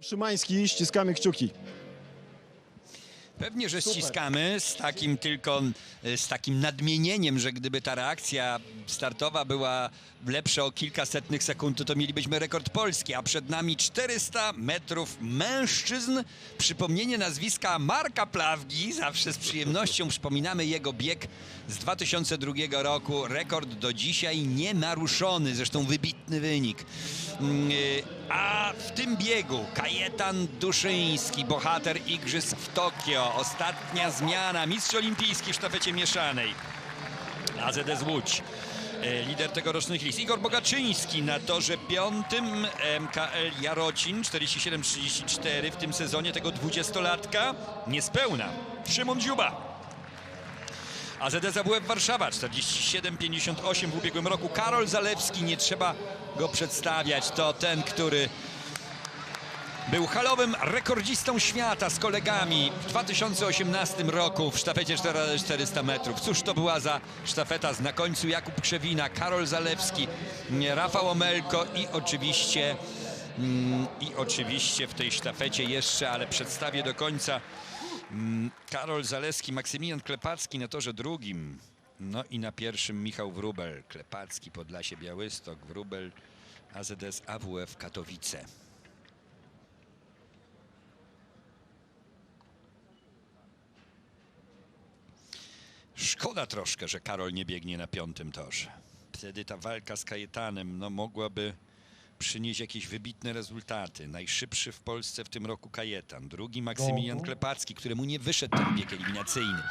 Szymański, ściskamy kciuki. Pewnie, że ściskamy z takim tylko, e, z takim nadmienieniem, że gdyby ta reakcja startowa była lepsza o kilka setnych sekund, to, to mielibyśmy rekord polski, a przed nami 400 metrów mężczyzn. Przypomnienie nazwiska Marka Plawgi, zawsze z przyjemnością przypominamy jego bieg z 2002 roku. Rekord do dzisiaj nienaruszony, zresztą wybitny wynik. Mm, A w tym biegu Kajetan Duszyński, bohater Igrzysk w Tokio. Ostatnia zmiana, mistrz olimpijski w sztafecie mieszanej. AZS Łódź. E, Lider tegorocznych list. Igor Bogaczyński na torze piątym MKL Jarocin 47-34 w tym sezonie tego dwudziestolatka. Niespełna. Szymon Dziuba. AZS AWF Warszawa 47-58 w ubiegłym roku. Karol Zalewski, nie trzeba go przedstawiać. To ten, który był halowym rekordzistą świata z kolegami w 2018 roku w sztafecie 400 metrów. Cóż to była za sztafeta? Na końcu Jakub Krzewina, Karol Zalewski, Rafał Omelko i oczywiście mm, i oczywiście w tej sztafecie jeszcze, ale przedstawię do końca mm, Karol Zalewski, Maksymilian Klepacki na torze drugim. No i na pierwszym Michał Wrubel, Klepacki, Podlasie Białystok, Wrubel, AZS AWF Katowice. Szkoda troszkę, że Karol nie biegnie na piątym torze. Wtedy ta walka z Kajetanem no, mogłaby przynieść jakieś wybitne rezultaty. Najszybszy w Polsce w tym roku Kajetan. Drugi Maksymilian Klepacki, któremu nie wyszedł ten bieg eliminacyjny.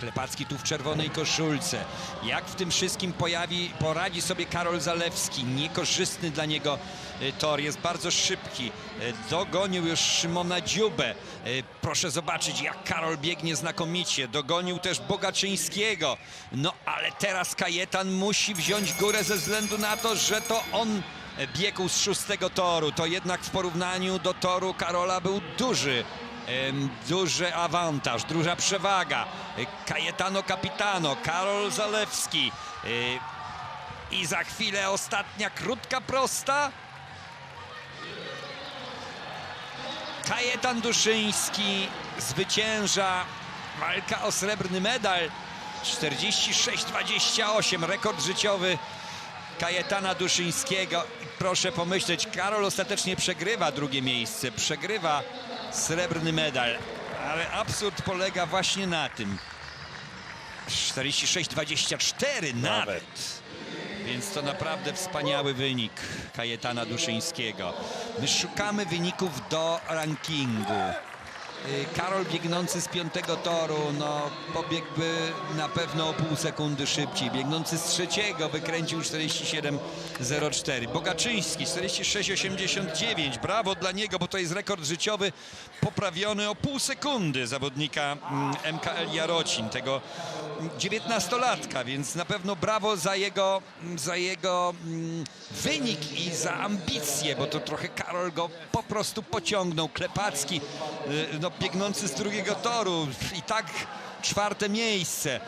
Klepacki tu w czerwonej koszulce. Jak w tym wszystkim pojawi, poradzi sobie Karol Zalewski. Niekorzystny dla niego y, tor, jest bardzo szybki. Y, Dogonił już Szymona Dziubę. Y, Proszę zobaczyć, jak Karol biegnie znakomicie. Dogonił też Bogaczyńskiego. No ale teraz Kajetan musi wziąć górę ze względu na to, że to on biegł z szóstego toru. To jednak w porównaniu do toru Karola był duży. Duży awantaż, duża przewaga. Kajetano Capitano, Karol Zalewski. y, I za chwilę ostatnia krótka prosta. Kajetan Duszyński zwycięża. Walka o srebrny medal. 46-28, rekord życiowy Kajetana Duszyńskiego. Proszę pomyśleć, Karol ostatecznie przegrywa drugie miejsce, przegrywa srebrny medal. Ale absurd polega właśnie na tym. 46-24 nawet. Więc to naprawdę wspaniały wynik Kajetana Duszyńskiego. My szukamy wyników do rankingu. Y, Karol biegnący z piątego toru, no pobiegłby na pewno o pół sekundy szybciej. Biegnący z trzeciego wykręcił 47.04. Bogaczyński 46.89. Brawo dla niego, bo to jest rekord życiowy poprawiony o pół sekundy zawodnika mm, MKL Jarocin, tego 19-latka, więc na pewno brawo za jego, za jego mm, wynik i za ambicje, bo to trochę Karol go po prostu pociągnął. Klepacki, y, no, biegnący z drugiego toru i tak czwarte miejsce.